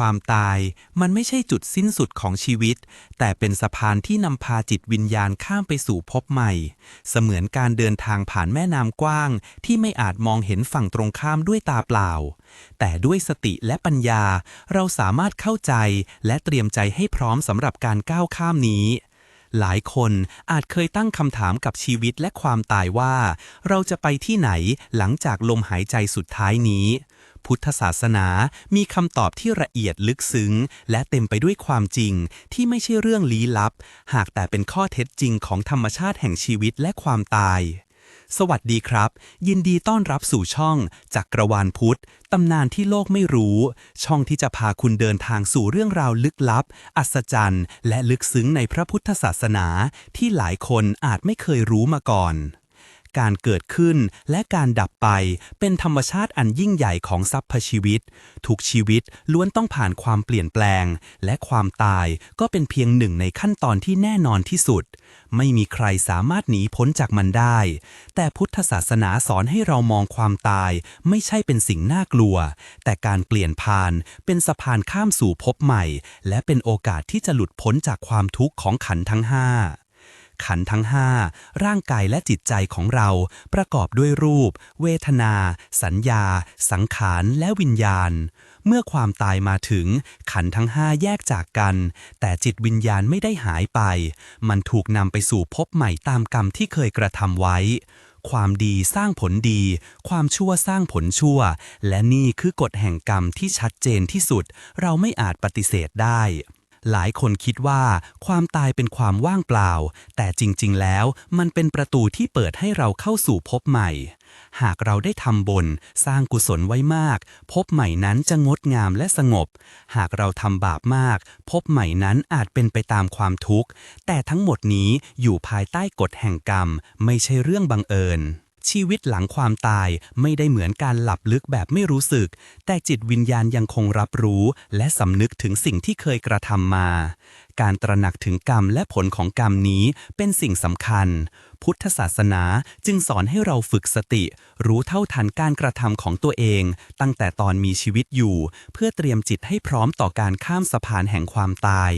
ความตาย มันไม่ใช่จุดสิ้นสุดของชีวิต แต่เป็นสะพานที่นำพาจิตวิญญาณข้ามไปสู่ภพใหม่ เสมือนการเดินทางผ่านแม่น้ำกว้าง ที่ไม่อาจมองเห็นฝั่งตรงข้ามด้วยตาเปล่า แต่ด้วยสติและปัญญา เราสามารถเข้าใจและเตรียมใจให้พร้อมสำหรับการก้าวข้ามนี้หลายคนอาจเคยตั้งคำถามกับชีวิตและความตายว่า เราจะไปที่ไหนหลังจากลมหายใจสุดท้ายนี้ พุทธศาสนามีคำตอบที่ละเอียดลึกซึ้ง และเต็มไปด้วยความจริงที่ไม่ใช่เรื่องลี้ลับ หากแต่เป็นข้อเท็จจริงของธรรมชาติแห่งชีวิตและความตาย สวัสดีครับ ยินดีต้อนรับสู่ช่อง จักรวาลพุทธ ตำนานที่โลกไม่รู้ ช่องที่จะพาคุณเดินทางสู่เรื่องราวลึกลับ อัศจรรย์ และลึกซึ้งในพระพุทธศาสนา ที่หลายคนอาจไม่เคยรู้มาก่อน การเกิดขึ้นและการดับไป เป็นธรรมชาติอันยิ่งใหญ่ของสรรพชีวิต ทุกชีวิตล้วนต้องผ่านความเปลี่ยนแปลง และความตายก็เป็นเพียงหนึ่งในขั้นตอนที่แน่นอนที่สุด ไม่มีใครสามารถหนีพ้นจากมันได้ แต่พุทธศาสนาสอนให้เรามองความตายไม่ใช่เป็นสิ่งน่ากลัว แต่การเปลี่ยนผ่านเป็นสะพานข้ามสู่ภพใหม่ และเป็นโอกาสที่จะหลุดพ้นจากความทุกข์ของขันทั้งห้า ขันทั้งห้าร่างกายและจิตใจของเรา ประกอบด้วยรูป เวทนา สัญญา สังขารและวิญญาณ เมื่อความตายมาถึง ขันทั้งห้าแยกจากกัน แต่จิตวิญญาณไม่ได้หายไป มันถูกนำไปสู่ภพใหม่ตามกรรมที่เคยกระทำไว้ความดีสร้างผลดี ความชั่วสร้างผลชั่ว และนี่คือกฎแห่งกรรมที่ชัดเจนที่สุด เราไม่อาจปฏิเสธได้ หลายคนคิดว่าความตายเป็นความว่างเปล่า แต่จริงๆ แล้วมันเป็นประตูที่เปิดให้เราเข้าสู่ภพใหม่ หากเราได้ทำบุญสร้างกุศลไว้มากภพใหม่นั้นจะงดงามและสงบ หากเราทำบาปมากภพใหม่นั้นอาจเป็นไปตามความทุกข์ แต่ทั้งหมดนี้อยู่ภายใต้กฎแห่งกรรม ไม่ใช่เรื่องบังเอิญ ชีวิตหลังความตายไม่ได้เหมือนการหลับลึกแบบไม่รู้สึก แต่จิตวิญญาณยังคงรับรู้ และสำนึกถึงสิ่งที่เคยกระทำมา การตระหนักถึงกรรมและผลของกรรมนี้เป็นสิ่งสำคัญ พุทธศาสนาจึงสอนให้เราฝึกสติ รู้เท่าทันการกระทำของตัวเอง ตั้งแต่ตอนมีชีวิตอยู่ เพื่อเตรียมจิตให้พร้อมต่อการข้ามสะพานแห่งความตาย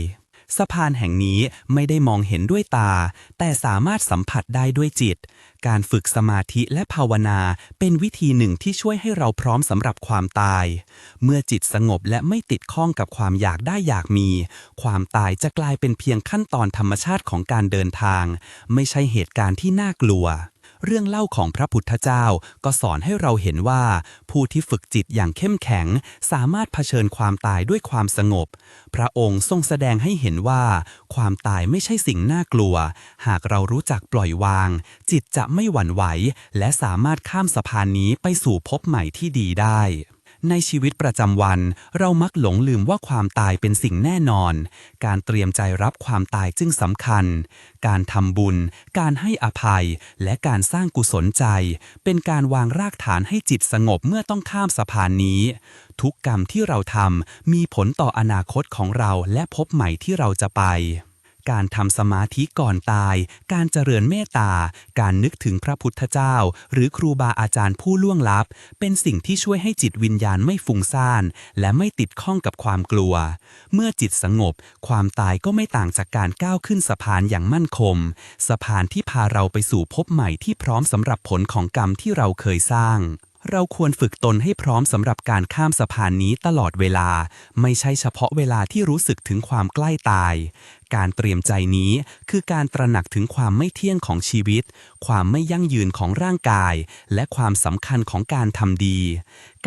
สะพานแห่งนี้ไม่ได้มองเห็นด้วยตา แต่สามารถสัมผัสได้ด้วยจิต การฝึกสมาธิและภาวนาเป็นวิธีหนึ่งที่ช่วยให้เราพร้อมสำหรับความตาย เมื่อจิตสงบและไม่ติดข้องกับความอยากได้อยากมี ความตายจะกลายเป็นเพียงขั้นตอนธรรมชาติของการเดินทาง ไม่ใช่เหตุการณ์ที่น่ากลัว เรื่องเล่าของพระพุทธเจ้าก็สอนให้เราเห็นว่า ผู้ที่ฝึกจิตอย่างเข้มแข็ง สามารถเผชิญความตายด้วยความสงบ พระองค์ทรงแสดงให้เห็นว่า ความตายไม่ใช่สิ่งน่ากลัว หากเรารู้จักปล่อยวาง จิตจะไม่หวั่นไหว และสามารถข้ามสะพานนี้ไปสู่พบใหม่ที่ดีได้ ในชีวิตประจำวัน เรามักหลงลืมว่าความตายเป็นสิ่งแน่นอน การเตรียมใจรับความตายจึงสำคัญ การทำบุญ การให้อภัย และการสร้างกุศลใจ เป็นการวางรากฐานให้จิตสงบเมื่อต้องข้ามสะพานนี้ ทุกกรรมที่เราทำมีผลต่ออนาคตของเราและพบใหม่ที่เราจะไป การทำสมาธิก่อนตาย การเจริญเมตตา การนึกถึงพระพุทธเจ้า หรือครูบาอาจารย์ผู้ล่วงลับ เป็นสิ่งที่ช่วยให้จิตวิญญาณไม่ฟุ้งซ่าน และไม่ติดข้องกับความกลัว เมื่อจิตสงบ ความตายก็ไม่ต่างจากการก้าวขึ้นสะพานอย่างมั่นคง สะพานที่พาเราไปสู่ภพใหม่ที่พร้อมสำหรับผลของกรรมที่เราเคยสร้างเราควรฝึกตนให้พร้อมสำหรับการข้ามสะพานนี้ตลอดเวลา ไม่ใช่เฉพาะเวลาที่รู้สึกถึงความใกล้ตาย การเตรียมใจนี้คือการตระหนักถึงความไม่เที่ยงของชีวิต ความไม่ยั่งยืนของร่างกาย และความสำคัญของการทำดี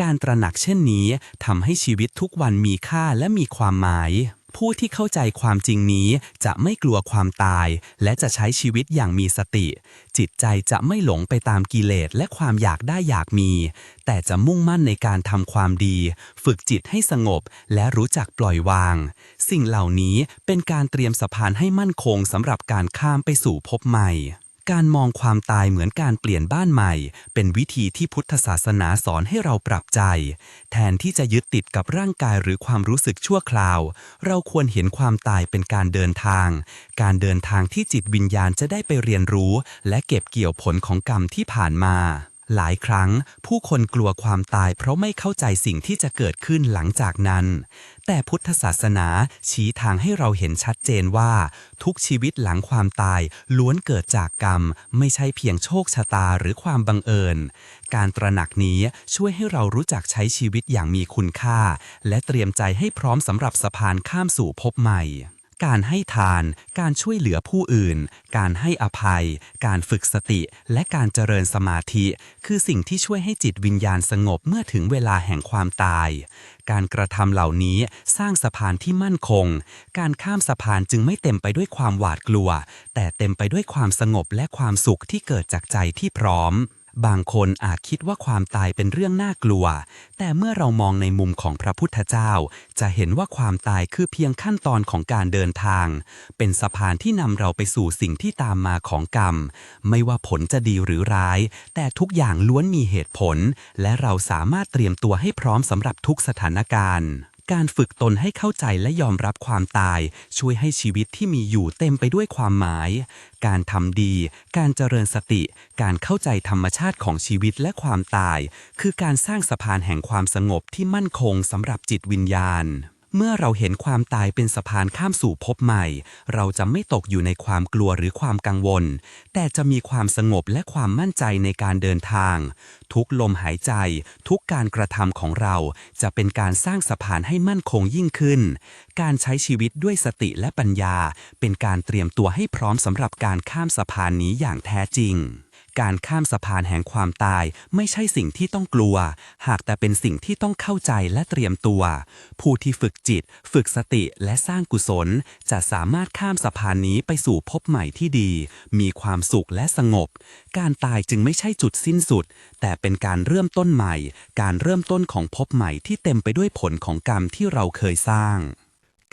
การตระหนักเช่นนี้ทำให้ชีวิตทุกวันมีค่าและมีความหมายผู้ที่เข้าใจความจริงนี้จะไม่กลัวความตาย และจะใช้ชีวิตอย่างมีสติ จิตใจจะไม่หลงไปตามกิเลสและความอยากได้อยากมี แต่จะมุ่งมั่นในการทำความดี ฝึกจิตให้สงบและรู้จักปล่อยวาง สิ่งเหล่านี้เป็นการเตรียมสะพานให้มั่นคงสำหรับการข้ามไปสู่ภพใหม่ การมองความตายเหมือนการเปลี่ยนบ้านใหม่ เป็นวิธีที่พุทธศาสนาสอนให้เราปรับใจ แทนที่จะยึดติดกับร่างกายหรือความรู้สึกชั่วคราว เราควรเห็นความตายเป็นการเดินทาง การเดินทางที่จิตวิญญาณจะได้ไปเรียนรู้ และเก็บเกี่ยวผลของกรรมที่ผ่านมา หลายครั้งผู้คนกลัวความตายเพราะไม่เข้าใจสิ่งที่จะเกิดขึ้นหลังจากนั้น แต่พุทธศาสนาชี้ทางให้เราเห็นชัดเจนว่า ทุกชีวิตหลังความตายล้วนเกิดจากกรรม ไม่ใช่เพียงโชคชะตาหรือความบังเอิญ การตระหนักนี้ช่วยให้เรารู้จักใช้ชีวิตอย่างมีคุณค่า และเตรียมใจให้พร้อมสำหรับสะพานข้ามสู่ภพใหม่ การให้ทาน การช่วยเหลือผู้อื่น การให้อภัย การฝึกสติ และการเจริญสมาธิ คือสิ่งที่ช่วยให้จิตวิญญาณสงบเมื่อถึงเวลาแห่งความตาย การกระทำเหล่านี้สร้างสะพานที่มั่นคง การข้ามสะพานจึงไม่เต็มไปด้วยความหวาดกลัว แต่เต็มไปด้วยความสงบและความสุขที่เกิดจากใจที่พร้อม บางคนอาจคิดว่าความตายเป็นเรื่องน่ากลัว แต่เมื่อเรามองในมุมของพระพุทธเจ้า จะเห็นว่าความตายคือเพียงขั้นตอนของการเดินทาง เป็นสะพานที่นำเราไปสู่สิ่งที่ตามมาของกรรม ไม่ว่าผลจะดีหรือร้าย แต่ทุกอย่างล้วนมีเหตุผล และเราสามารถเตรียมตัวให้พร้อมสำหรับทุกสถานการณ์ การฝึกตนให้เข้าใจและยอมรับความตาย ช่วยให้ชีวิตที่มีอยู่เต็มไปด้วยความหมาย การทำดี การเจริญสติ การเข้าใจธรรมชาติของชีวิตและความตาย คือการสร้างสะพานแห่งความสงบที่มั่นคงสำหรับจิตวิญญาณ เมื่อเราเห็นความตายเป็นสะพานข้ามสู่ภพใหม่ เราจะไม่ตกอยู่ในความกลัวหรือความกังวล แต่จะมีความสงบและความมั่นใจในการเดินทาง ทุกลมหายใจ ทุกการกระทำของเราจะเป็นการสร้างสะพานให้มั่นคงยิ่งขึ้น การใช้ชีวิตด้วยสติและปัญญา เป็นการเตรียมตัวให้พร้อมสำหรับการข้ามสะพานนี้อย่างแท้จริง การข้ามสะพานแห่งความตายไม่ใช่สิ่งที่ต้องกลัว หากแต่เป็นสิ่งที่ต้องเข้าใจและเตรียมตัว ผู้ที่ฝึกจิต ฝึกสติและสร้างกุศล จะสามารถข้ามสะพานนี้ไปสู่ภพใหม่ที่ดี มีความสุขและสงบ การตายจึงไม่ใช่จุดสิ้นสุด แต่เป็นการเริ่มต้นใหม่ การเริ่มต้นของภพใหม่ที่เต็มไปด้วยผลของกรรมที่เราเคยสร้าง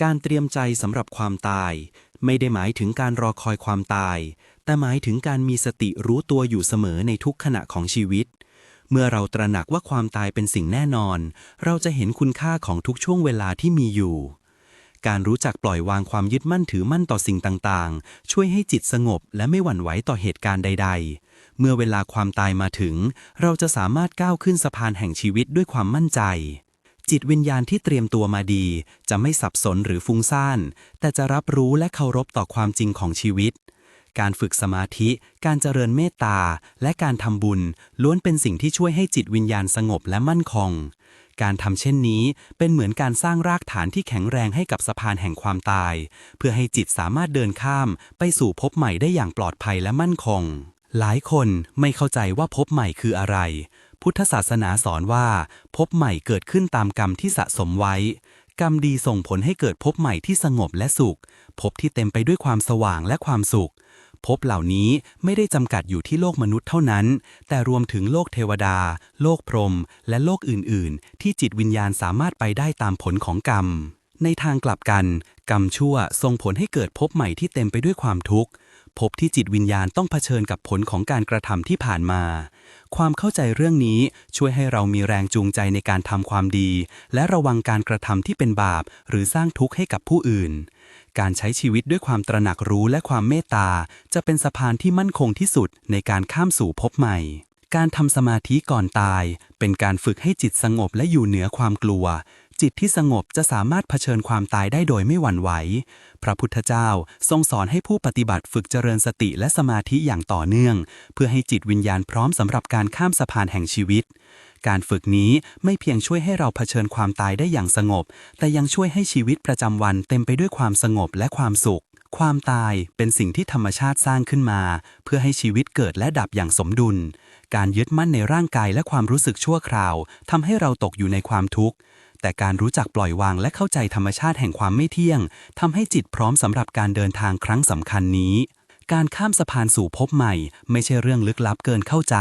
การเตรียมใจสำหรับความตาย ไม่ได้หมายถึงการรอคอยความตาย แต่หมายถึงการมีสติรู้ตัวอยู่เสมอในทุกขณะของชีวิต เมื่อเราตระหนักว่าความตายเป็นสิ่งแน่นอน เราจะเห็นคุณค่าของทุกช่วงเวลาที่มีอยู่ การรู้จักปล่อยวางความยึดมั่นถือมั่นต่อสิ่งต่างๆ ช่วยให้จิตสงบและไม่หวั่นไหวต่อเหตุการณ์ใด ๆ เมื่อเวลาความตายมาถึง เราจะสามารถก้าวขึ้นสะพานแห่งชีวิตด้วยความมั่นใจจิตวิญญาณที่เตรียมตัวมาดี จะไม่สับสนหรือฟุ้งซ่าน แต่จะรับรู้และเคารพต่อความจริงของชีวิต การฝึกสมาธิ การเจริญเมตตา และการทำบุญ ล้วนเป็นสิ่งที่ช่วยให้จิตวิญญาณสงบและมั่นคง การทำเช่นนี้เป็นเหมือนการสร้างรากฐานที่แข็งแรงให้กับสะพานแห่งความตาย เพื่อให้จิตสามารถเดินข้าม ไปสู่ภพใหม่ได้อย่างปลอดภัยและมั่นคง หลายคนไม่เข้าใจว่าภพใหม่คืออะไร พุทธศาสนาสอนว่าภพใหม่เกิดขึ้นตามกรรมที่สะสมไว้กรรมดีส่งผลให้เกิดภพใหม่ที่สงบและสุขภพที่เต็มไปด้วยความสว่างและความสุข ภพเหล่านี้ไม่ได้จำกัดอยู่ที่โลกมนุษย์เท่านั้น แต่รวมถึงโลกเทวดา โลกพรหมและโลกอื่น ๆ ที่จิตวิญญาณสามารถไปได้ตามผลของกรรม ในทางกลับกัน กรรมชั่วส่งผลให้เกิดภพใหม่ที่เต็มไปด้วยความทุกข์ ภพที่จิตวิญญาณต้องเผชิญกับผลของการกระทำที่ผ่านมา ความเข้าใจเรื่องนี้ช่วยให้เรามีแรงจูงใจในการทำความดี และระวังการกระทำที่เป็นบาป หรือสร้างทุกข์ให้กับผู้อื่น การใช้ชีวิตด้วยความตระหนักรู้และความเมตตา จะเป็นสะพานที่มั่นคงที่สุดในการข้ามสู่ภพใหม่การทำสมาธิก่อนตาย เป็นการฝึกให้จิตสงบและอยู่เหนือความกลัว จิตที่สงบจะสามารถเผชิญความตายได้โดยไม่หวั่นไหว พระพุทธเจ้าทรงสอนให้ผู้ปฏิบัติฝึกเจริญสติและสมาธิอย่างต่อเนื่อง เพื่อให้จิตวิญญาณพร้อมสำหรับการข้ามสะพานแห่งชีวิต การฝึกนี้ไม่เพียงช่วยให้เราเผชิญความตายได้อย่างสงบ แต่ยังช่วยให้ชีวิตประจำวันเต็มไปด้วยความสงบและความสุขความตายเป็นสิ่งที่ธรรมชาติสร้างขึ้นมา เพื่อให้ชีวิตเกิดและดับอย่างสมดุล การยึดมั่นในร่างกายและความรู้สึกชั่วคราวทำให้เราตกอยู่ในความทุกข์ แต่การรู้จักปล่อยวางและเข้าใจธรรมชาติแห่งความไม่เที่ยงทำให้จิตพร้อมสำหรับการเดินทางครั้งสำคัญนี้ การข้ามสะพานสู่ภพใหม่ ไม่ใช่เรื่องลึกลับเกินเข้าใจ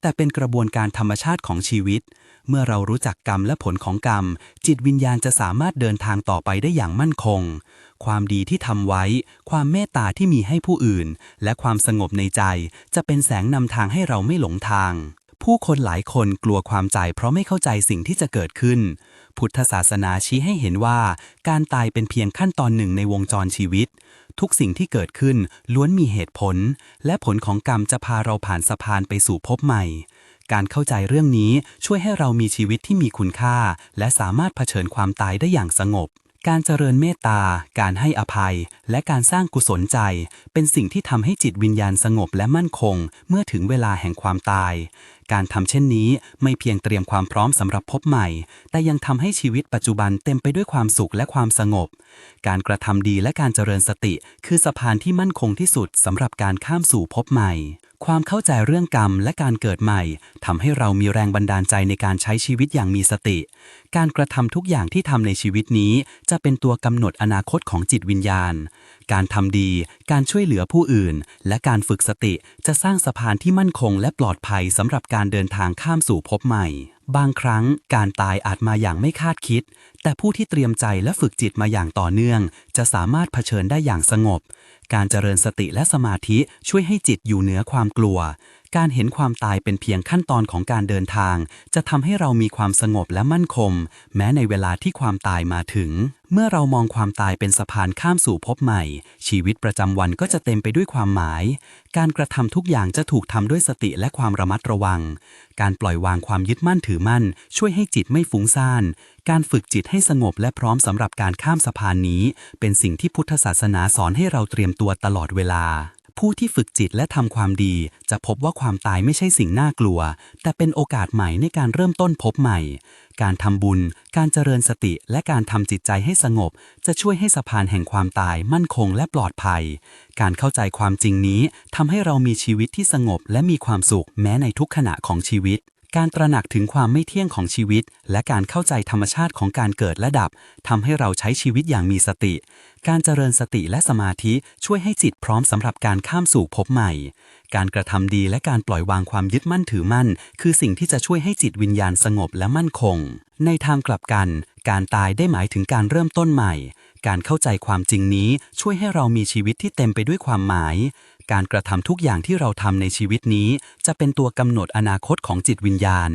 แต่เป็นกระบวนการธรรมชาติของชีวิต เมื่อเรารู้จักกรรมและผลของกรรม จิตวิญญาณจะสามารถเดินทางต่อไปได้อย่างมั่นคง ความดีที่ทำไว้ ความเมตตาที่มีให้ผู้อื่น และความสงบในใจ จะเป็นแสงนำทางให้เราไม่หลงทาง ผู้คนหลายคนกลัวความใจเพราะไม่เข้าใจสิ่งที่จะเกิดขึ้น พุทธศาสนาชี้ให้เห็นว่า การตายเป็นเพียงขั้นตอนหนึ่งในวงจรชีวิต ทุกสิ่งที่เกิดขึ้นล้วนมีเหตุผล และผลของกรรมจะพาเราผ่านสะพานไปสู่ภพใหม่ การเข้าใจเรื่องนี้ช่วยให้เรามีชีวิตที่มีคุณค่า และสามารถเผชิญความตายได้อย่างสงบการเจริญเมตตา การให้อภัย และการสร้างกุศลใจ เป็นสิ่งที่ทำให้จิตวิญญาณสงบและมั่นคง เมื่อถึงเวลาแห่งความตาย การทำเช่นนี้ไม่เพียงเตรียมความพร้อมสำหรับพบใหม่ แต่ยังทำให้ชีวิตปัจจุบันเต็มไปด้วยความสุขและความสงบ การกระทำดีและการเจริญสติ คือสะพานที่มั่นคงที่สุดสำหรับการข้ามสู่พบใหม่ ความเข้าใจเรื่องกรรมและการเกิดใหม่ทำให้เรามีแรงบันดาลใจในการใช้ชีวิตอย่างมีสติ การกระทำทุกอย่างที่ทำในชีวิตนี้ จะเป็นตัวกำหนดอนาคตของจิตวิญญาณ การทำดี การช่วยเหลือผู้อื่น และการฝึกสติจะสร้างสะพานที่มั่นคงและปลอดภัยสำหรับการเดินทางข้ามสู่พบใหม่ บางครั้งการตายอาจมาอย่างไม่คาดคิด แต่ผู้ที่เตรียมใจและฝึกจิตมาอย่างต่อเนื่อง จะสามารถเผชิญได้อย่างสงบ การเจริญสติและสมาธิช่วยให้จิตอยู่เหนือความกลัว การเห็นความตายเป็นเพียงขั้นตอนของการเดินทาง จะทำให้เรามีความสงบและมั่นคง แม้ในเวลาที่ความตายมาถึง เมื่อเรามองความตายเป็นสะพานข้ามสู่พบใหม่ ชีวิตประจำวันก็จะเต็มไปด้วยความหมาย การกระทำทุกอย่างจะถูกทำด้วยสติและความระมัดระวัง การปล่อยวางความยึดมั่นถือมั่น ช่วยให้จิตไม่ฟุ้งซ่าน การฝึกจิตให้สงบและพร้อมสำหรับการข้ามสะพานนี้ เป็นสิ่งที่พุทธศาสนาสอนให้เราเตรียมตัวตลอดเวลา ผู้ที่ฝึกจิตและทำความดี จะพบว่าความตายไม่ใช่สิ่งน่ากลัว แต่เป็นโอกาสใหม่ในการเริ่มต้นพบใหม่ การทำบุญ การเจริญสติ และการทำจิตใจให้สงบ จะช่วยให้สะพานแห่งความตายมั่นคงและปลอดภัย การเข้าใจความจริงนี้ทำให้เรามีชีวิตที่สงบและมีความสุขแม้ในทุกขณะของชีวิต การตระหนักถึงความไม่เที่ยงของชีวิต และการเข้าใจธรรมชาติของการเกิดและดับทำให้เราใช้ชีวิตอย่างมีสติ การเจริญสติและสมาธิช่วยให้จิตพร้อมสำหรับการข้ามสู่พบใหม่ การกระทำดีและการปล่อยวางความยึดมั่นถือมั่น คือสิ่งที่จะช่วยให้จิตวิญญาณสงบและมั่นคง ในทางกลับกัน การตายได้หมายถึงการเริ่มต้นใหม่ การเข้าใจความจริงนี้ช่วยให้เรามีชีวิตที่เต็มไปด้วยความหมาย การกระทำทุกอย่างที่เราทำในชีวิตนี้ จะเป็นตัวกำหนดอนาคตของจิตวิญญาณ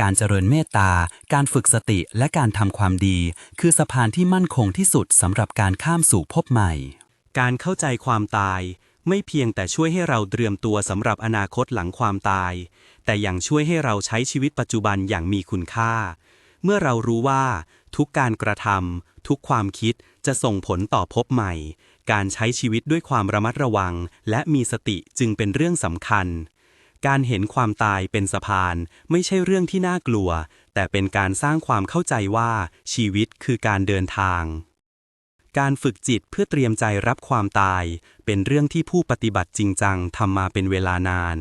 การเจริญเมตตา การฝึกสติและการทำความดี คือสะพานที่มั่นคงที่สุดสำหรับการข้ามสู่พบใหม่ การเข้าใจความตาย ไม่เพียงแต่ช่วยให้เราเตรียมตัวสำหรับอนาคตหลังความตาย แต่ยังช่วยให้เราใช้ชีวิตปัจจุบันอย่างมีคุณค่า เมื่อเรารู้ว่า ทุกการกระทำทุกความคิดจะส่งผลต่อพบใหม่ การใช้ชีวิตด้วยความระมัดระวัง และมีสติจึงเป็นเรื่องสำคัญ การเห็นความตายเป็นสะพาน ไม่ใช่เรื่องที่น่ากลัว แต่เป็นการสร้างความเข้าใจว่าชีวิตคือการเดินทาง การฝึกจิตเพื่อเตรียมใจรับความตาย เป็นเรื่องที่ผู้ปฏิบัติจริงจังทำมาเป็นเวลานาน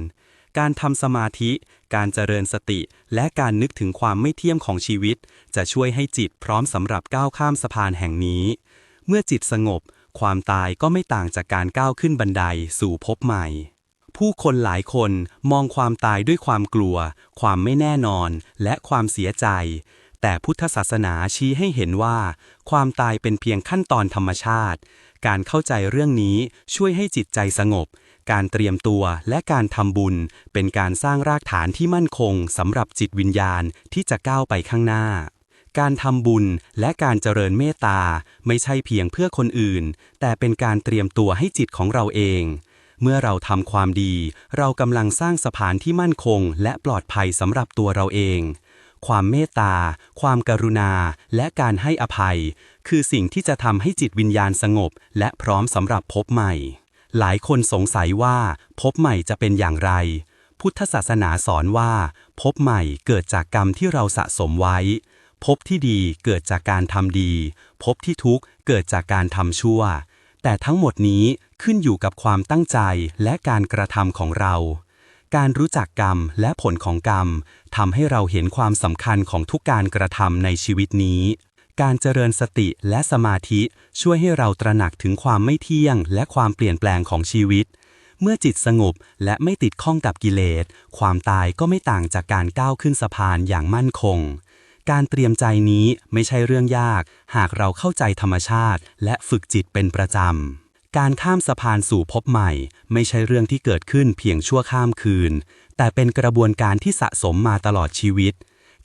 การทำสมาธิ การเจริญสติ และการนึกถึงความไม่เที่ยมของชีวิต จะช่วยให้จิตพร้อมสำหรับก้าวข้ามสะพานแห่งนี้ เมื่อจิตสงบ ความตายก็ไม่ต่างจากการก้าวขึ้นบันไดสู่พบใหม่ ผู้คนหลายคนมองความตายด้วยความกลัว ความไม่แน่นอน และความเสียใจ แต่พุทธศาสนาชี้ให้เห็นว่า ความตายเป็นเพียงขั้นตอนธรรมชาติ การเข้าใจเรื่องนี้ช่วยให้จิตใจสงบ การเตรียมตัวและการทำบุญ เป็นการสร้างรากฐานที่มั่นคงสำหรับจิตวิญญาณที่จะก้าวไปข้างหน้า การทำบุญและการเจริญเมตตาไม่ใช่เพียงเพื่อคนอื่น แต่เป็นการเตรียมตัวให้จิตของเราเอง เมื่อเราทำความดี เรากำลังสร้างสะพานที่มั่นคง และปลอดภัยสำหรับตัวเราเอง ความเมตตา ความกรุณา และการให้อภัย คือสิ่งที่จะทำให้จิตวิญญาณสงบ และพร้อมสำหรับพบใหม่ หลายคนสงสัยว่าพบใหม่จะเป็นอย่างไรพุทธศาสนาสอนว่า พบใหม่เกิดจากกรรมที่เราสะสมไว้ พบที่ดีเกิดจากการทำดี พบที่ทุกข์เกิดจากการทำชั่ว แต่ทั้งหมดนี้ขึ้นอยู่กับความตั้งใจและการกระทำของเรา การรู้จักกรรมและผลของกรรมทำให้เราเห็นความสำคัญของทุกการกระทำในชีวิตนี้ การเจริญสติและสมาธิช่วยให้เราตระหนักถึงความไม่เที่ยง และความเปลี่ยนแปลงของชีวิตเมื่อจิตสงบและไม่ติดข้องกับกิเลส ความตายก็ไม่ต่างจากการก้าวขึ้นสะพานอย่างมั่นคง การเตรียมใจนี้ไม่ใช่เรื่องยาก หากเราเข้าใจธรรมชาติ และฝึกจิตเป็นประจำ การข้ามสะพานสู่พบใหม่ ไม่ใช่เรื่องที่เกิดขึ้นเพียงชั่วข้ามคืน แต่เป็นกระบวนการที่สะสมมาตลอดชีวิต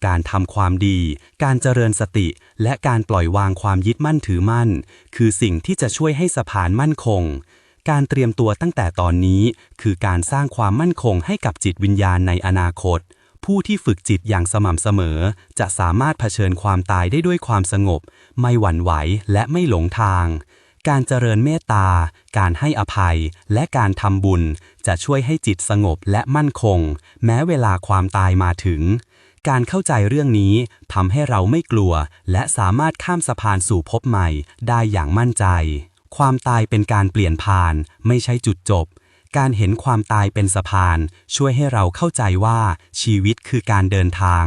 การทำความดี การเจริญสติ และการปล่อยวางความยึดมั่นถือมั่น คือสิ่งที่จะช่วยให้สะพานมั่นคง การเตรียมตัวตั้งแต่ตอนนี้ คือการสร้างความมั่นคงให้กับจิตวิญญาณในอนาคต ผู้ที่ฝึกจิตอย่างสม่ำเสมอ จะสามารถเผชิญความตายได้ด้วยความสงบ ไม่หวั่นไหวและไม่หลงทาง การเจริญเมตตา การให้อภัย และการทำบุญ จะช่วยให้จิตสงบและมั่นคง แม้เวลาความตายมาถึง การเข้าใจเรื่องนี้ทำให้เราไม่กลัว และสามารถข้ามสะพานสู่ภพใหม่ได้อย่างมั่นใจ ความตายเป็นการเปลี่ยนผ่าน ไม่ใช่จุดจบ การเห็นความตายเป็นสะพาน ช่วยให้เราเข้าใจว่าชีวิตคือการเดินทาง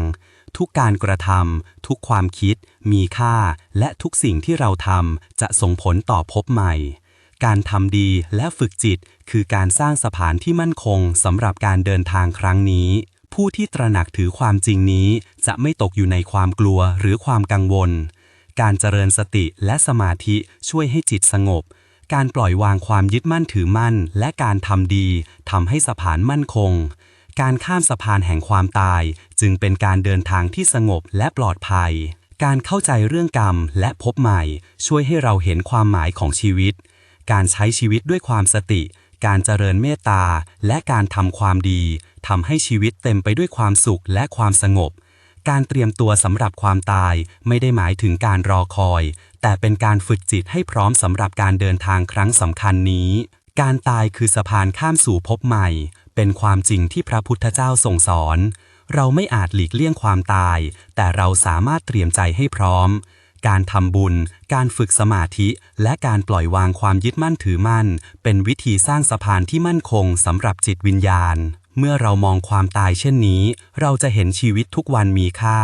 ทุกการกระทำทุกความคิด มีค่า และทุกสิ่งที่เราทำจะส่งผลต่อภพใหม่ การทำดีและฝึกจิต คือการสร้างสะพานที่มั่นคงสำหรับการเดินทางครั้งนี้ ผู้ที่ตระหนักถือความจริงนี้ จะไม่ตกอยู่ในความกลัวหรือความกังวล การเจริญสติและสมาธิช่วยให้จิตสงบ การปล่อยวางความยึดมั่นถือมั่น และการทำดีทำให้สะพานมั่นคง การข้ามสะพานแห่งความตาย จึงเป็นการเดินทางที่สงบและปลอดภัย การเข้าใจเรื่องกรรมและพบใหม่ ช่วยให้เราเห็นความหมายของชีวิต การใช้ชีวิตด้วยความสติ การเจริญเมตตา และการทำความดีทำให้ชีวิตเต็มไปด้วยความสุขและความสงบการเตรียมตัวสำหรับความตายไม่ได้หมายถึงการรอคอย แต่เป็นการฝึกจิตให้พร้อมสำหรับการเดินทางครั้งสำคัญนี้ การตายคือสะพานข้ามสู่ภพใหม่ เป็นความจริงที่พระพุทธเจ้าทรงสอน เราไม่อาจหลีกเลี่ยงความตาย แต่เราสามารถเตรียมใจให้พร้อม การทำบุญ การฝึกสมาธิ และการปล่อยวางความยึดมั่นถือมั่น เป็นวิธีสร้างสะพานที่มั่นคงสำหรับจิตวิญญาณ เมื่อเรามองความตายเช่นนี้ เราจะเห็นชีวิตทุกวันมีค่า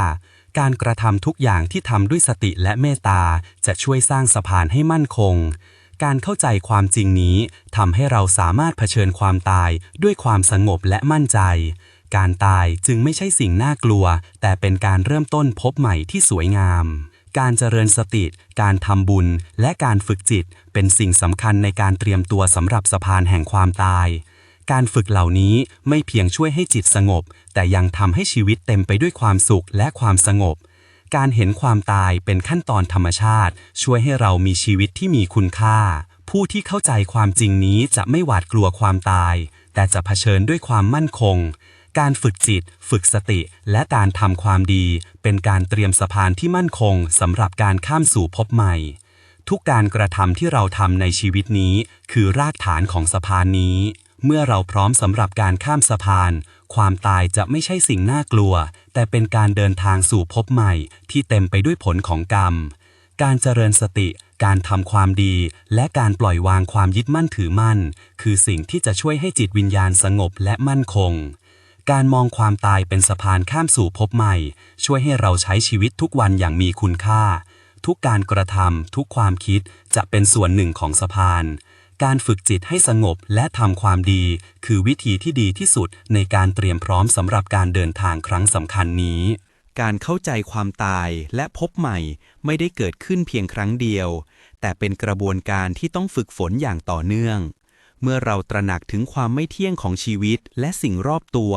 การกระทำทุกอย่างที่ทำด้วยสติและเมตตาจะช่วยสร้างสะพานให้มั่นคง การเข้าใจความจริงนี้ทำให้เราสามารถเผชิญความตายด้วยความสงบและมั่นใจ การตายจึงไม่ใช่สิ่งน่ากลัว แต่เป็นการเริ่มต้นพบใหม่ที่สวยงาม การเจริญสติ การทำบุญ และการฝึกจิต เป็นสิ่งสำคัญในการเตรียมตัวสำหรับสะพานแห่งความตายการฝึกเหล่านี้ไม่เพียงช่วยให้จิตสงบ แต่ยังทำให้ชีวิตเต็มไปด้วยความสุขและความสงบ การเห็นความตายเป็นขั้นตอนธรรมชาติ ช่วยให้เรามีชีวิตที่มีคุณค่า ผู้ที่เข้าใจความจริงนี้จะไม่หวาดกลัวความตาย แต่จะเผชิญด้วยความมั่นคง การฝึกจิต ฝึกสติ และการทำความดี เป็นการเตรียมสะพานที่มั่นคงสำหรับการข้ามสู่ภพใหม่ ทุกการกระทำที่เราทำในชีวิตนี้ คือรากฐานของสะพานนี้เมื่อเราพร้อมสำหรับการข้ามสะพาน ความตายจะไม่ใช่สิ่งน่ากลัว แต่เป็นการเดินทางสู่ภพใหม่ที่เต็มไปด้วยผลของกรรม การเจริญสติ การทำความดี และการปล่อยวางความยึดมั่นถือมั่น คือสิ่งที่จะช่วยให้จิตวิญญาณสงบและมั่นคง การมองความตายเป็นสะพานข้ามสู่ภพใหม่ ช่วยให้เราใช้ชีวิตทุกวันอย่างมีคุณค่า ทุกการกระทำทุกความคิดจะเป็นส่วนหนึ่งของสะพาน การฝึกจิตให้สงบและทำความดี คือวิธีที่ดีที่สุดในการเตรียมพร้อมสำหรับการเดินทางครั้งสำคัญนี้ การเข้าใจความตายและพบใหม่ไม่ได้เกิดขึ้นเพียงครั้งเดียว แต่เป็นกระบวนการที่ต้องฝึกฝนอย่างต่อเนื่อง เมื่อเราตระหนักถึงความไม่เที่ยงของชีวิตและสิ่งรอบตัว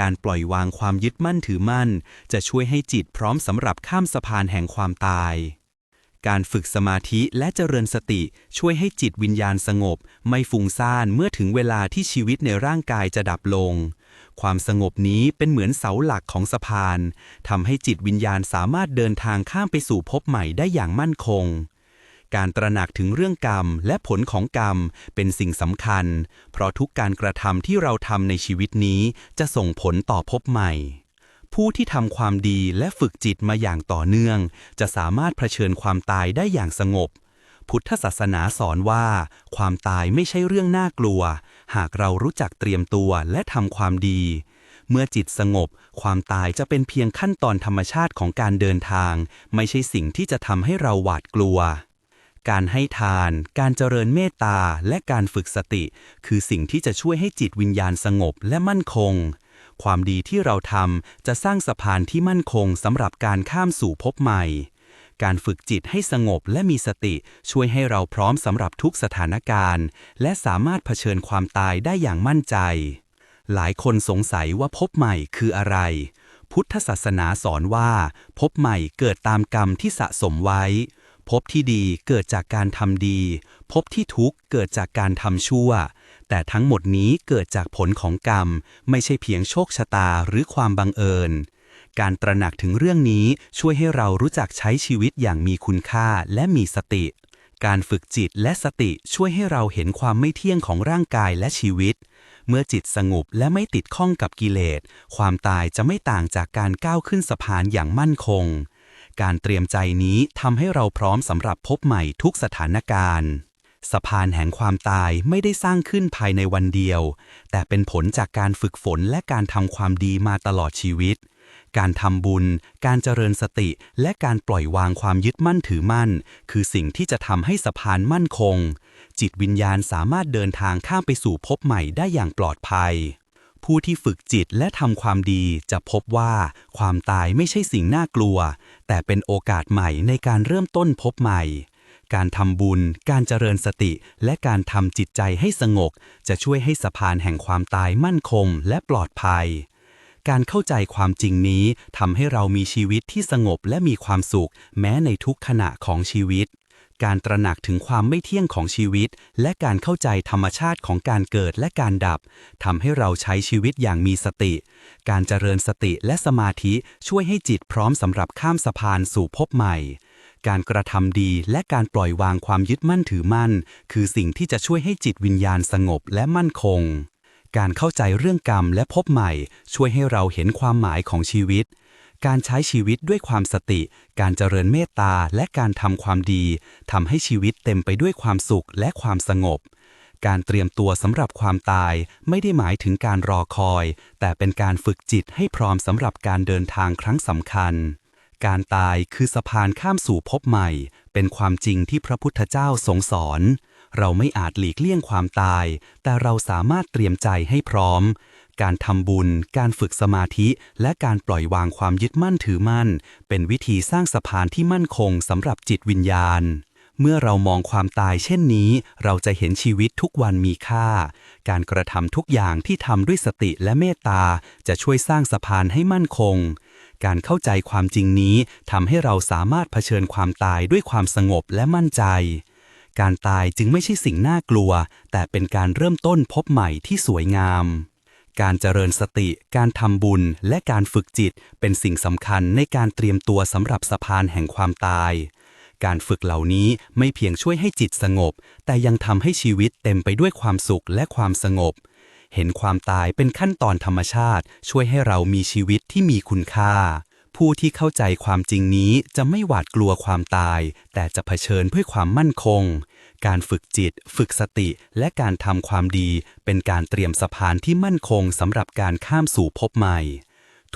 การปล่อยวางความยึดมั่นถือมั่น จะช่วยให้จิตพร้อมสำหรับข้ามสะพานแห่งความตาย การฝึกสมาธิและเจริญสติ ช่วยให้จิตวิญญาณสงบ ไม่ฟุ้งซ่านเมื่อถึงเวลาที่ชีวิตในร่างกายจะดับลง ความสงบนี้เป็นเหมือนเสาหลักของสะพานทำให้จิตวิญญาณสามารถเดินทางข้ามไปสู่ภพใหม่ได้อย่างมั่นคงการตระหนักถึงเรื่องกรรมและผลของกรรมเป็นสิ่งสำคัญ เพราะทุกการกระทำที่เราทำในชีวิตนี้จะส่งผลต่อภพใหม่ ผู้ที่ทำความดีและฝึกจิตมาอย่างต่อเนื่อง จะสามารถเผชิญความตายได้อย่างสงบ พุทธศาสนาสอนว่า ความตายไม่ใช่เรื่องน่ากลัว หากเรารู้จักเตรียมตัวและทำความดี เมื่อจิตสงบ ความตายจะเป็นเพียงขั้นตอนธรรมชาติของการเดินทาง ไม่ใช่สิ่งที่จะทำให้เราหวาดกลัวการให้ทาน การเจริญเมตตา และการฝึกสติ คือสิ่งที่จะช่วยให้จิตวิญญาณสงบและมั่นคง ความดีที่เราทำจะสร้างสะพานที่มั่นคงสำหรับการข้ามสู่ภพใหม่ การฝึกจิตให้สงบและมีสติช่วยให้เราพร้อมสำหรับทุกสถานการณ์ และสามารถเผชิญความตายได้อย่างมั่นใจ หลายคนสงสัยว่าภพใหม่คืออะไร พุทธศาสนาสอนว่าภพใหม่เกิดตามกรรมที่สะสมไว้ภพที่ดีเกิดจากการทำดีภพที่ทุกข์เกิดจากการทำชั่ว แต่ทั้งหมดนี้เกิดจากผลของกรรม ไม่ใช่เพียงโชคชะตาหรือความบังเอิญ การตระหนักถึงเรื่องนี้ช่วยให้เรารู้จักใช้ชีวิตอย่างมีคุณค่าและมีสติ การฝึกจิตและสติช่วยให้เราเห็นความไม่เที่ยงของร่างกายและชีวิต เมื่อจิตสงบและไม่ติดข้องกับกิเลส ความตายจะไม่ต่างจากการก้าวขึ้นสะพานอย่างมั่นคง การเตรียมใจนี้ทำให้เราพร้อมสำหรับพบใหม่ทุกสถานการณ์ สะพานแห่งความตายไม่ได้สร้างขึ้นภายในวันเดียว แต่เป็นผลจากการฝึกฝนและการทำความดีมาตลอดชีวิต การทำบุญ การเจริญสติ และการปล่อยวางความยึดมั่นถือมั่น คือสิ่งที่จะทำให้สะพานมั่นคง จิตวิญญาณสามารถเดินทางข้ามไปสู่ภพใหม่ได้อย่างปลอดภัย ผู้ที่ฝึกจิตและทำความดีจะพบว่า ความตายไม่ใช่สิ่งน่ากลัว แต่เป็นโอกาสใหม่ในการเริ่มต้นพบใหม่ การทำบุญ การเจริญสติ และการทำจิตใจให้สงบจะช่วยให้สะพานแห่งความตายมั่นคงและปลอดภัย การเข้าใจความจริงนี้ทำให้เรามีชีวิตที่สงบและมีความสุข แม้ในทุกขณะของชีวิต การตระหนักถึงความไม่เที่ยงของชีวิต และการเข้าใจธรรมชาติของการเกิดและการดับทำให้เราใช้ชีวิตอย่างมีสติ การเจริญสติและสมาธิช่วยให้จิตพร้อมสำหรับข้ามสะพานสู่ภพใหม่ การกระทำดีและการปล่อยวางความยึดมั่นถือมั่น คือสิ่งที่จะช่วยให้จิตวิญญาณสงบและมั่นคง การเข้าใจเรื่องกรรมและพบใหม่ ช่วยให้เราเห็นความหมายของชีวิต การใช้ชีวิตด้วยความสติ การเจริญเมตตาและการทำความดีทำให้ชีวิตเต็มไปด้วยความสุขและความสงบการเตรียมตัวสำหรับความตายไม่ได้หมายถึงการรอคอย แต่เป็นการฝึกจิตให้พร้อมสำหรับการเดินทางครั้งสำคัญ การตายคือสะพานข้ามสู่ภพใหม่ เป็นความจริงที่พระพุทธเจ้าทรงสอน เราไม่อาจหลีกเลี่ยงความตาย แต่เราสามารถเตรียมใจให้พร้อม การทำบุญ การฝึกสมาธิ และการปล่อยวางความยึดมั่นถือมั่น เป็นวิธีสร้างสะพานที่มั่นคงสำหรับจิตวิญญาณเมื่อเรามองความตายเช่นนี้ เราจะเห็นชีวิตทุกวันมีค่า การกระทำทุกอย่างที่ทำด้วยสติและเมตตา จะช่วยสร้างสะพานให้มั่นคง การเข้าใจความจริงนี้ทำให้เราสามารถเผชิญความตายด้วยความสงบและมั่นใจ การตายจึงไม่ใช่สิ่งน่ากลัว แต่เป็นการเริ่มต้นพบใหม่ที่สวยงาม การเจริญสติ การทำบุญ และการฝึกจิต เป็นสิ่งสำคัญในการเตรียมตัวสำหรับสะพานแห่งความตายการฝึกเหล่านี้ไม่เพียงช่วยให้จิตสงบ แต่ยังทำให้ชีวิตเต็มไปด้วยความสุขและความสงบ เห็นความตายเป็นขั้นตอนธรรมชาติ ช่วยให้เรามีชีวิตที่มีคุณค่า ผู้ที่เข้าใจความจริงนี้จะไม่หวาดกลัวความตาย แต่จะเผชิญเพื่อความมั่นคง การฝึกจิต ฝึกสติ และการทำความดี เป็นการเตรียมสะพานที่มั่นคงสำหรับการข้ามสู่ภพใหม่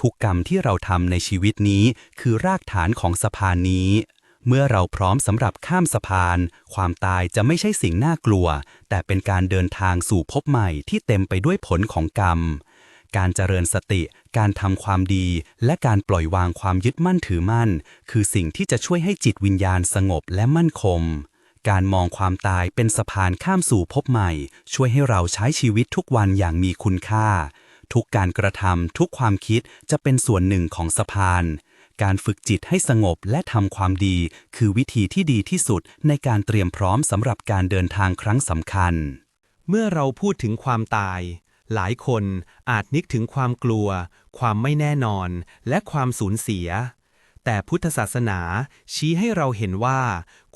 ทุกกรรมที่เราทำในชีวิตนี้ คือรากฐานของสะพานนี้ เมื่อเราพร้อมสำหรับข้ามสะพาน ความตายจะไม่ใช่สิ่งน่ากลัว แต่เป็นการเดินทางสู่ภพใหม่ที่เต็มไปด้วยผลของกรรม การเจริญสติ การทำความดี และการปล่อยวางความยึดมั่นถือมั่น คือสิ่งที่จะช่วยให้จิตวิญญาณสงบและมั่นคงการมองความตายเป็นสะพานข้ามสู่ภพใหม่ ช่วยให้เราใช้ชีวิตทุกวันอย่างมีคุณค่า ทุกการกระทำทุกความคิดจะเป็นส่วนหนึ่งของสะพาน การฝึกจิตให้สงบและทำความดี คือวิธีที่ดีที่สุดในการเตรียมพร้อมสำหรับการเดินทางครั้งสำคัญ เมื่อเราพูดถึงความตาย หลายคนอาจนึกถึงความกลัว ความไม่แน่นอน และความสูญเสีย แต่พุทธศาสนาชี้ให้เราเห็นว่า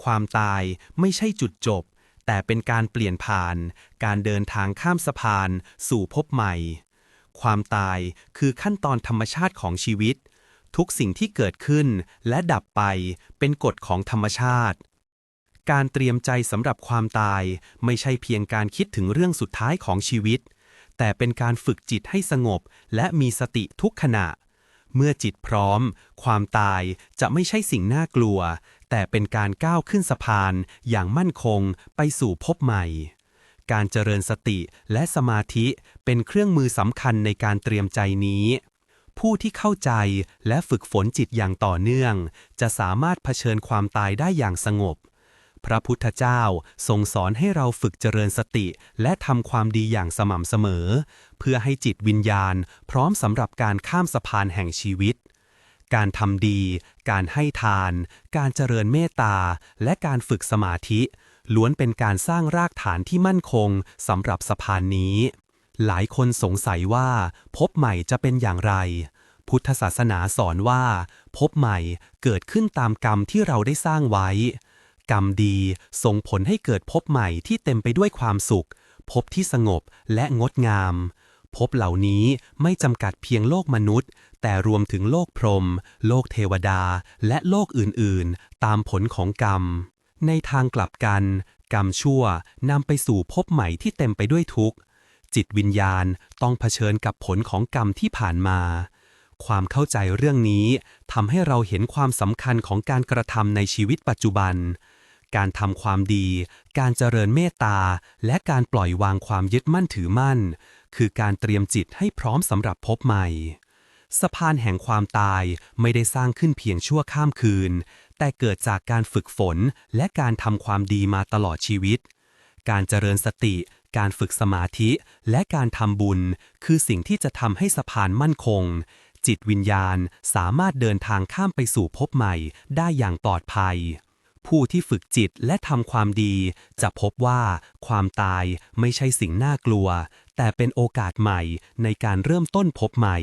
ความตายไม่ใช่จุดจบ แต่เป็นการเปลี่ยนผ่าน การเดินทางข้ามสะพาน สู่ภพใหม่ ความตายคือขั้นตอนธรรมชาติของชีวิต ทุกสิ่งที่เกิดขึ้นและดับไปเป็นกฎของธรรมชาติ การเตรียมใจสำหรับความตายไม่ใช่เพียงการคิดถึงเรื่องสุดท้ายของชีวิต แต่เป็นการฝึกจิตให้สงบและมีสติทุกขณะ เมื่อจิตพร้อม ความตายจะไม่ใช่สิ่งน่ากลัว แต่เป็นการก้าวขึ้นสะพานอย่างมั่นคงไปสู่ภพใหม่การเจริญสติและสมาธิเป็นเครื่องมือสำคัญในการเตรียมใจนี้ ผู้ที่เข้าใจและฝึกฝนจิตอย่างต่อเนื่อง จะสามารถเผชิญความตายได้อย่างสงบ พระพุทธเจ้าทรงสอนให้เราฝึกเจริญสติ และทำความดีอย่างสม่ำเสมอ เพื่อให้จิตวิญญาณ พร้อมสำหรับการข้ามสะพานแห่งชีวิต การทำดี การให้ทาน การเจริญเมตตา และการฝึกสมาธิ ล้วนเป็นการสร้างรากฐานที่มั่นคงสำหรับสะพานนี้ หลายคนสงสัยว่าพบใหม่จะเป็นอย่างไร พุทธศาสนาสอนว่า พบใหม่เกิดขึ้นตามกรรมที่เราได้สร้างไว้ กรรมดีส่งผลให้เกิดพบใหม่ที่เต็มไปด้วยความสุข พบที่สงบและงดงาม พบเหล่านี้ไม่จำกัดเพียงโลกมนุษย์ แต่รวมถึงโลกพรหมโลกเทวดา และโลกอื่นๆ ตามผลของกรรม ในทางกลับกัน กรรมชั่วนำไปสู่พบใหม่ที่เต็มไปด้วยทุกข์ จิตวิญญาณต้องเผชิญกับผลของกรรมที่ผ่านมา ความเข้าใจเรื่องนี้ทำให้เราเห็นความสำคัญของการกระทำในชีวิตปัจจุบัน การทำความดี การเจริญเมตตา และการปล่อยวางความยึดมั่นถือมั่น คือการเตรียมจิตให้พร้อมสำหรับพบใหม่ สะพานแห่งความตายไม่ได้สร้างขึ้นเพียงชั่วข้ามคืน แต่เกิดจากการฝึกฝนและการทำความดีมาตลอดชีวิตการเจริญสติ การฝึกสมาธิและการทำบุญ คือสิ่งที่จะทำให้สะพานมั่นคง จิตวิญญาณสามารถเดินทางข้ามไปสู่พบใหม่ได้อย่างปลอดภัย ผู้ที่ฝึกจิตและทำความดี จะพบว่าความตายไม่ใช่สิ่งน่ากลัว แต่เป็นโอกาสใหม่ในการเริ่มต้นพบใหม่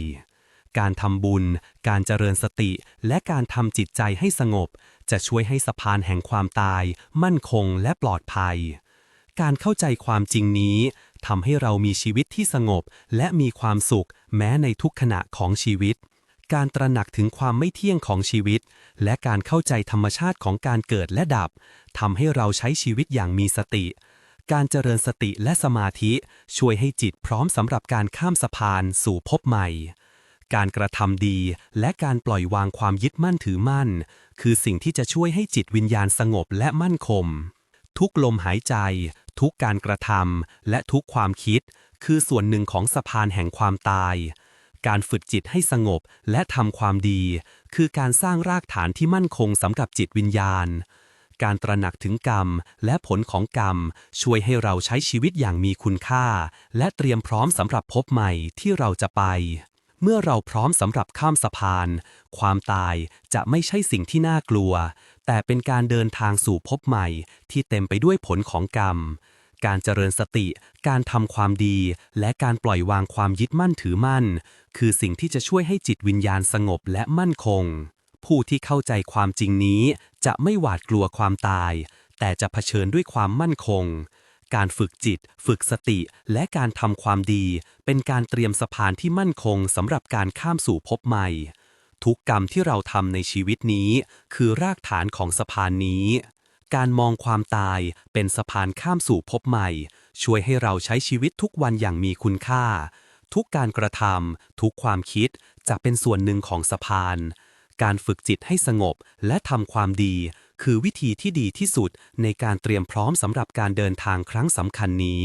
การทำบุญ การเจริญสติ และการทำจิตใจให้สงบ จะช่วยให้สะพานแห่งความตาย มั่นคงและปลอดภัย การเข้าใจความจริงนี้ทำให้เรามีชีวิตที่สงบ และมีความสุข แม้ในทุกขณะของชีวิต การตระหนักถึงความไม่เที่ยงของชีวิต และการเข้าใจธรรมชาติของการเกิดและดับทำให้เราใช้ชีวิตอย่างมีสติ การเจริญสติและสมาธิ ช่วยให้จิตพร้อมสำหรับการข้ามสะพานสู่พบใหม่ การกระทำดีและการปล่อยวางความยึดมั่นถือมั่น คือสิ่งที่จะช่วยให้จิตวิญญาณสงบและมั่นคงทุกลมหายใจ ทุกการกระทำและทุกความคิด คือส่วนหนึ่งของสะพานแห่งความตาย การฝึกจิตให้สงบและทำความดี คือการสร้างรากฐานที่มั่นคงสำหรับจิตวิญญาณ การตระหนักถึงกรรมและผลของกรรม ช่วยให้เราใช้ชีวิตอย่างมีคุณค่า และเตรียมพร้อมสำหรับพบใหม่ที่เราจะไป เมื่อเราพร้อมสำหรับข้ามสะพาน ความตายจะไม่ใช่สิ่งที่น่ากลัว แต่เป็นการเดินทางสู่พบใหม่ ที่เต็มไปด้วยผลของกรรม การเจริญสติ การทำความดี และการปล่อยวางความยึดมั่นถือมั่น คือสิ่งที่จะช่วยให้จิตวิญญาณสงบและมั่นคง ผู้ที่เข้าใจความจริงนี้ จะไม่หวาดกลัวความตาย แต่จะเผชิญด้วยความมั่นคง การฝึกจิต ฝึกสติ และการทำความดี เป็นการเตรียมสะพานที่มั่นคงสำหรับการข้ามสู่พบใหม่ ทุกกรรมที่เราทำในชีวิตนี้ คือรากฐานของสะพานนี้ การมองความตายเป็นสะพานข้ามสู่พบใหม่ ช่วยให้เราใช้ชีวิตทุกวันอย่างมีคุณค่า ทุกการกระทำทุกความคิดจะเป็นส่วนหนึ่งของสะพาน การฝึกจิตให้สงบและทำความดี คือวิธีที่ดีที่สุดในการเตรียมพร้อมสำหรับการเดินทางครั้งสำคัญนี้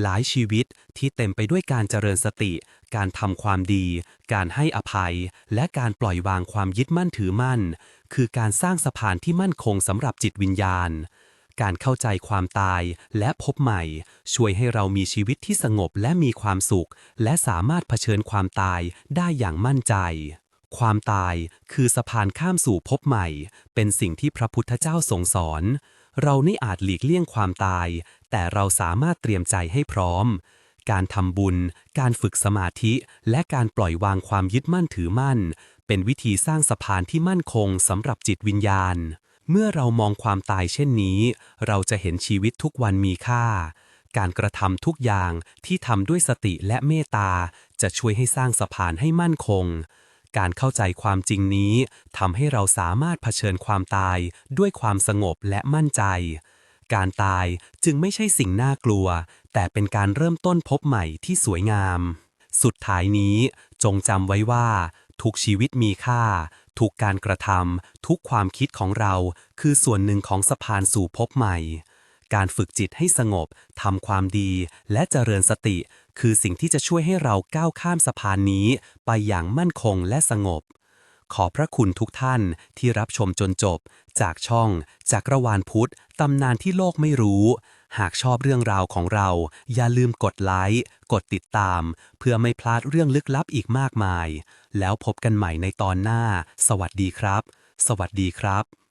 หลายชีวิตที่เต็มไปด้วยการเจริญสติ การทำความดี การให้อภัย และการปล่อยวางความยึดมั่นถือมั่น คือการสร้างสะพานที่มั่นคงสำหรับจิตวิญญาณ การเข้าใจความตายและพบใหม่ ช่วยให้เรามีชีวิตที่สงบและมีความสุข และสามารถเผชิญความตายได้อย่างมั่นใจ ความตายคือสะพานข้ามสู่พบใหม่ เป็นสิ่งที่พระพุทธเจ้าทรงสอน เราไม่อาจหลีกเลี่ยงความตาย แต่เราสามารถเตรียมใจให้พร้อม การทำบุญ การฝึกสมาธิ และการปล่อยวางความยึดมั่นถือมั่น เป็นวิธีสร้างสะพานที่มั่นคงสำหรับจิตวิญญาณ เมื่อเรามองความตายเช่นนี้ เราจะเห็นชีวิตทุกวันมีค่าการกระทำทุกอย่างที่ทำด้วยสติและเมตตา จะช่วยให้สร้างสะพานให้มั่นคง การเข้าใจความจริงนี้ทำให้เราสามารถเผชิญความตายด้วยความสงบและมั่นใจ การตายจึงไม่ใช่สิ่งน่ากลัว แต่เป็นการเริ่มต้นพบใหม่ที่สวยงาม สุดท้ายนี้จงจำไว้ว่า ทุกชีวิตมีค่า ทุกการกระทำทุกความคิดของเรา คือส่วนหนึ่งของสะพานสู่พบใหม่ การฝึกจิตให้สงบทำความดีและเจริญสติ คือสิ่งที่จะช่วยให้เราก้าวข้ามสะพานนี้ไปอย่างมั่นคงและสงบ ขอพระคุณทุกท่านที่รับชมจนจบ จากช่องจากรวาลพุทธตำนานที่โลกไม่รู้ หากชอบเรื่องราวของเรา อย่าลืมกดไลค์ กดติดตาม เพื่อไม่พลาดเรื่องลึกลับอีกมากมาย แล้วพบกันใหม่ในตอนหน้า สวัสดีครับ สวัสดีครับ